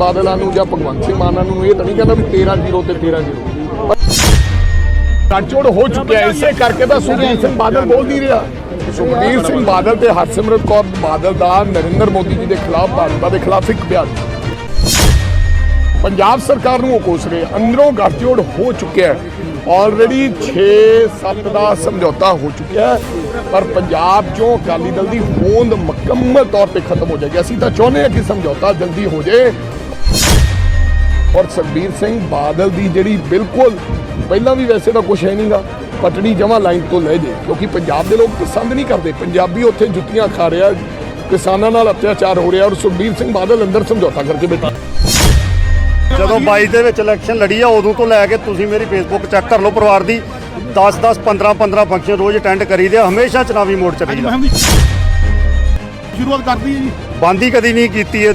ਬਾਦਲਾਂ ਨੂੰ ਜਾਂ ਭਗਵੰਤ ਸਿੰਘ ਮਾਨਾਂ ਨੂੰ ਇਹ ਤਾਂ ਨਹੀਂ ਕਹਿੰਦਾ ਵੀ 13-0 ਤੇ 13-0 ਗੱਠਜੋੜ ਹੋ ਚੁੱਕਿਆ। ਇਸੇ ਕਰਕੇ ਤਾਂ ਸੁਖਬੀਰ ਸਿੰਘ ਬਾਦਲ ਬੋਲ ਨਹੀਂ ਰਿਹਾ। ਸੁਖਬੀਰ ਸਿੰਘ ਬਾਦਲ ਤੇ ਹਰਸਿਮਰਤ ਕੌਰ ਬਾਦਲ ਦਾ ਨਰਿੰਦਰ ਮੋਦੀ ਜੀ ਦੇ ਖਿਲਾਫ ਭਾਜਪਾ ਦੇ ਖਿਲਾਫ ਇੱਕ ਬਿਆਨ। ਪੰਜਾਬ ਸਰਕਾਰ ਨੂੰ ਉਹ ਕੋਸ ਰਹੇ ਅੰਦਰੋਂ ਗੱਠਜੋੜ ਹੋ ਚੁੱਕਿਆ ਆਲਰੇਡੀ 6-7 ਦਾ ਸਮਝੌਤਾ ਹੋ ਚੁੱਕਿਆ ਪਰ ਪੰਜਾਬ 'ਚੋਂ ਅਕਾਲੀ ਦਲ ਦੀ ਹੋਂਦ ਮੁਕੰਮਲ ਤੌਰ ਤੇ ਖਤਮ ਹੋ ਜਾਏਗੀ। ਅਸੀਂ ਤਾਂ ਚਾਹੁੰਦੇ ਹਾਂ ਕਿ ਸਮਝੌਤਾ ਜਲਦੀ ਹੋ ਜਾਏ। ਔਰ ਸੁਖਬੀਰ ਸਿੰਘ ਬਾਦਲ ਦੀ ਜਿਹੜੀ ਬਿਲਕੁਲ ਪਹਿਲਾਂ ਵੀ ਵੈਸੇ ਤਾਂ ਕੁਝ ਹੈ ਨਹੀਂਗਾ ਪਟੜੀ ਜਮਾ ਲਾਈਨ ਤੋਂ ਲੈ ਜੇ ਕਿਉਂਕਿ ਪੰਜਾਬ ਦੇ ਲੋਕ ਪਸੰਦ ਨਹੀਂ ਕਰਦੇ। ਪੰਜਾਬੀ ਉੱਥੇ ਜੁੱਤੀਆਂ ਖਾ ਰਿਹਾ ਕਿਸਾਨਾਂ ਨਾਲ ਅਤਿਆਚਾਰ ਹੋ ਰਿਹਾ ਔਰ ਸੁਖਬੀਰ ਸਿੰਘ ਬਾਦਲ ਅੰਦਰ ਸਮਝੌਤਾ ਕਰਕੇ ਬੈਠਾ। ਜਦੋਂ 22 ਦੇ ਵਿੱਚ ਇਲੈਕਸ਼ਨ ਲੜੀ ਆ ਉਦੋਂ ਤੋਂ ਲੈ ਕੇ ਤੁਸੀਂ ਮੇਰੀ ਫੇਸਬੁੱਕ ਚੈੱਕ ਕਰ ਲਓ ਪਰਿਵਾਰ ਦੀ। 10 10 15 15 ਫੰਕਸ਼ਨ ਰੋਜ਼ ਅਟੈਂਡ ਕਰੀਦੇ ਆ ਹਮੇਸ਼ਾ ਚੁਣਾਵੀ ਮੋੜ ਚ ਰਹੀਦਾ। ਮੁਹਿੰਮ ਦੀ ਸ਼ੁਰੂਆਤ ਕਰਦੀ ਹੈ ਜੀ। ਬੰਦੀ ਕਦੀ ਨਹੀਂ ਕੀਤੀ ਹੈ।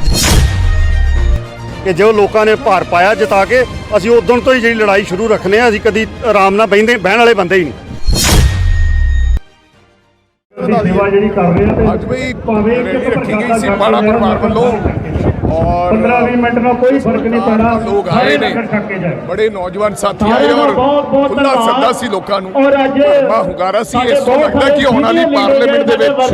ਕਿ ਜੋ ਲੋਕਾਂ ਨੇ ਭਾਰ ਪਾਇਆ ਜਿਤਾ ਕੇ ਅਸੀਂ ਉਦੋਂ ਤੋਂ ਹੀ ਜਿਹੜੀ ਲੜਾਈ ਸ਼ੁਰੂ ਰੱਖਨੇ ਆ ਅਸੀਂ ਕਦੀ ਆਰਾਮ ਨਾਲ ਬਹਿੰਦੇ ਬਹਿਣ ਵਾਲੇ ਬੰਦੇ ਹੀ ਨਹੀਂ। ਸੇਵਾ ਜਿਹੜੀ ਕਰ ਰਹੇ ਆ ਤੇ ਅੱਜ ਵੀ ਭਾਵੇਂ ਰੱਖੀ ਗਈ ਸੀ ਕਰਦੇ ਪਰਿਵਾਰ ਵੱਲੋਂ। ਔਰ 15-20 ਮਿੰਟ ਨਾਲ ਕੋਈ ਫ਼ਰਕ ਨਹੀਂ ਪੈਣਾ। ਲੋਕ ਆਏ ਨੇ ਬੜੇ ਨੌਜਵਾਨ ਸਾਥੀ ਆਏ ਔਰ ਖੁੱਲਾ ਸੱਦਾ ਸੀ ਲੋਕਾਂ ਨੂੰ। ਔਰ ਅੱਜ ਹੁੰਗਾਰਾ ਸੀ ਇਸ ਤੋਂ ਲੱਗਦਾ ਕਿ ਆਉਣ ਵਾਲੀ ਪਾਰਲੀਮੈਂਟ ਦੇ ਵਿੱਚ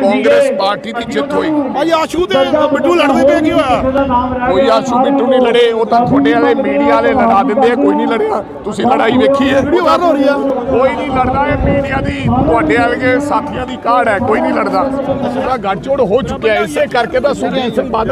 ਕਾਂਗਰਸ ਪਾਰਟੀ ਦੀ ਜਿੱਤ ਹੋਈ। ਭਾਜੀ ਆਸ਼ੂ ਤੇ ਬਿੱਟੂ ਲੜਦੇ ਪਏ ਕੀ ਹੋਇਆ? ਕੋਈ ਆਸ਼ੂ ਬਿੱਟੂ ਨਹੀਂ ਲੜੇ ਉਹ ਤਾਂ ਤੁਹਾਡੇ ਵਾਲੇ ਮੀਡੀਆ ਵਾਲੇ ਲੜਾ ਦਿੰਦੇ ਆ ਕੋਈ ਨਹੀਂ ਲੜਿਆ। ਤੁਸੀਂ ਲੜਾਈ ਵੇਖੀ ਹੈ? ਵੀਡੀਓ ਵਾਇਰਲ ਹੋ ਰਹੀ ਆ। ਕੋਈ ਨਹੀਂ ਲੜਦਾ ਇਹ ਮੀਡੀਆ ਦੀ ਤੁਹਾਡੇ ਵਰਗੇ ਸਾਥੀਆਂ ਦੀ ਕਾਢ ਹੈ ਕੋਈ ਨਹੀਂ ਲੜਦਾ। ਪੂਰਾ ਗੱਠਜੋੜ ਹੋ ਚੁੱਕਿਆ। ਇਸੇ ਕਰਕੇ ਤਾਂ ਸੁਖਬੀਰ ਸਿੰਘ ਬਾਦਲ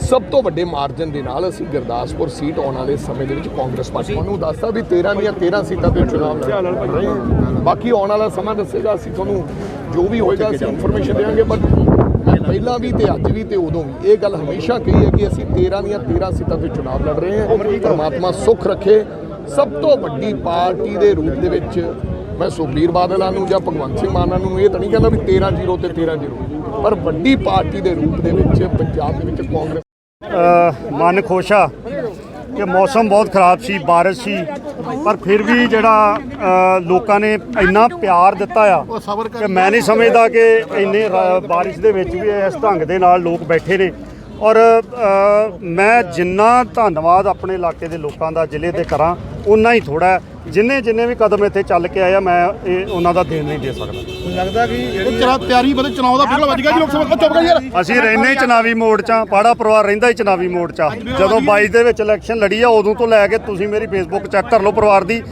ਸਭ ਤੋਂ ਵੱਡੇ ਮਾਰਜਨ ਦੇ ਨਾਲ ਅਸੀਂ ਗੁਰਦਾਸਪੁਰ ਸੀਟ ਆਉਣ ਵਾਲੇ ਸਮੇਂ ਦੇ ਵਿੱਚ ਕਾਂਗਰਸ ਪਾਰਟੀ ਨੂੰ ਦੱਸਦਾ ਵੀ 13 ਦੀਆਂ 13 ਸੀਟਾਂ ਤੇ ਚੁਣਾਵ ਲੜ ਰਹੇ ਹਾਂ। ਬਾਕੀ ਆਉਣ ਵਾਲਾ ਸਮਾਂ ਦੱਸੇਗਾ ਅਸੀਂ ਤੁਹਾਨੂੰ ਜੋ ਵੀ ਹੋਏਗਾ ਅਸੀਂ ਇਨਫੋਰਮੇਸ਼ਨ ਦੇਵਾਂਗੇ ਬਟ ਪਹਿਲਾਂ ਵੀ ਤੇ ਅੱਜ ਵੀ ਤੇ ਉਦੋਂ ਵੀ ਇਹ ਗੱਲ ਹਮੇਸ਼ਾ ਕਹੀ ਹੈ ਕਿ ਅਸੀਂ 13 ਦੀਆਂ 13 ਸੀਟਾਂ ਤੇ ਚੁਣਾਵ ਲੜ ਰਹੇ ਹਾਂ। ਪਰਮਾਤਮਾ ਸੁੱਖ ਰੱਖੇ। ਸਭ ਤੋਂ ਵੱਡੀ ਪਾਰਟੀ ਦੇ ਰੂਪ ਦੇ ਵਿੱਚ ਮੈਂ ਸੁਖਬੀਰ ਬਾਦਲਾਂ ਨੂੰ ਜਾਂ ਭਗਵੰਤ ਸਿੰਘ ਮਾਨਾਂ ਨੂੰ ਇਹ ਤਾਂ ਨਹੀਂ ਕਹਿੰਦਾ ਵੀ 13-0 ਤੇ 13-0 ਪਰ ਵੱਡੀ ਪਾਰਟੀ ਦੇ ਰੂਪ ਦੇ ਵਿੱਚ ਪੰਜਾਬ ਦੇ ਵਿੱਚ ਕਾਂਗਰਸ ਮਨ ਖੁਸ਼ ਆ ਕਿ ਮੌਸਮ ਬਹੁਤ ਖਰਾਬ ਸੀ, ਬਾਰਿਸ਼ ਸੀ, ਪਰ ਫਿਰ ਵੀ ਜਿਹੜਾ ਲੋਕਾਂ ਨੇ ਇੰਨਾ ਪਿਆਰ ਦਿੱਤਾ ਆ ਕਿ ਮੈਂ ਨਹੀਂ ਸਮਝਦਾ ਕਿ ਇੰਨੇ ਰਾ- ਬਾਰਿਸ਼ ਦੇ ਵਿੱਚ ਵੀ ਇਸ ਢੰਗ ਦੇ ਨਾਲ ਲੋਕ ਬੈਠੇ ਨੇ। ਔਰ ਮੈਂ ਜਿੰਨਾ ਧੰਨਵਾਦ ਆਪਣੇ ਇਲਾਕੇ ਦੇ ਲੋਕਾਂ ਦਾ, ਜ਼ਿਲ੍ਹੇ ਦੇ ਕਰਾਂ ਉਨਾ ਹੀ ਥੋੜਾ ਜਿੰਨੇ ਜਿੰਨੇ ਵੀ ਕਦਮ ਇੱਥੇ ਚੱਲ ਕੇ ਆਇਆ ਮੈਂ ਇਹ ਉਹਨਾਂ ਦਾ ਦੇਣ ਨਹੀਂ ਦੇ ਸਕਦਾ। ਲੱਗਦਾ ਕਿ ਉਹ ਚਲਾ ਤਿਆਰੀ ਬਦੇ ਚੁਣਾਵ ਦਾ ਬਿਗਲ ਵੱਜ ਗਿਆ ਜੀ ਲੋਕ ਸਭਾ। ਚੁੱਪ ਗਏ ਯਾਰ। ਅਸੀਂ ਰਹਿੰਦੇ ਹੀ ਚਨਾਵੀ ਮੋੜ 'ਚ ਆ ਪਾੜਾ ਪਰਿਵਾਰ ਰਹਿੰਦਾ ਹੀ ਚਨਾਵੀ ਮੋੜ 'ਚ ਆ। ਜਦੋਂ 22 ਦੇ ਵਿੱਚ ਇਲੈਕਸ਼ਨ ਲੜੀ ਆ ਉਦੋਂ ਤੋਂ ਲੈ ਕੇ ਤੁਸੀਂ ਮੇਰੀ ਫੇਸਬੁੱਕ ਚੈੱਕ ਕਰ ਲਓ ਪਰਿਵਾਰ ਦੀ।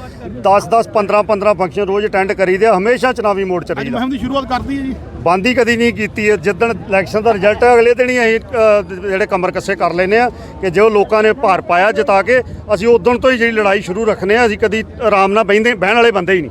10 10 15 15 ਫੰਕਸ਼ਨ ਰੋਜ਼ ਅਟੈਂਡ ਕਰੀਦੇ ਆ ਹਮੇਸ਼ਾ ਚਨਾਵੀ ਮੋੜ 'ਚ ਅੱਜ ਰਹੀਦਾ ਮੁਹਿੰਮ ਦੀ ਸ਼ੁਰੂਆਤ ਕਰਦੀ ਹੈ ਜੀ। ਬੰਦੀ ਕਦੀ ਨਹੀਂ ਕੀਤੀ ਹੈ। ਜਿੱਦਣ ਇਲੈਕਸ਼ਨ ਦਾ ਰਿਜ਼ਲਟ ਅਗਲੇ ਦਿਨ ਹੀ ਅਸੀਂ ਅ, ਜਿਹੜੇ ਕਮਰ ਕੱਸੇ ਕਰ ਲੈਨੇ ਆ ਕਿ ਜੋ ਲੋਕਾਂ ਨੇ ਭਾਰ ਪਾਇਆ ਜਿਤਾ ਕੇ ਅਸੀਂ ਉਦੋਂ ਤੋਂ ਹੀ ਜਿਹੜੀ ਲੜਾਈ ਸ਼ੁਰੂ ਰੱਖਨੇ ਆ ਅਸੀਂ ਕਦੀ ਆਰਾਮ ਨਾਲ ਬਹਿੰਦੇ ਬਹਿਣ ਵਾਲੇ ਬੰਦੇ ਹੀ ਨਹੀਂ।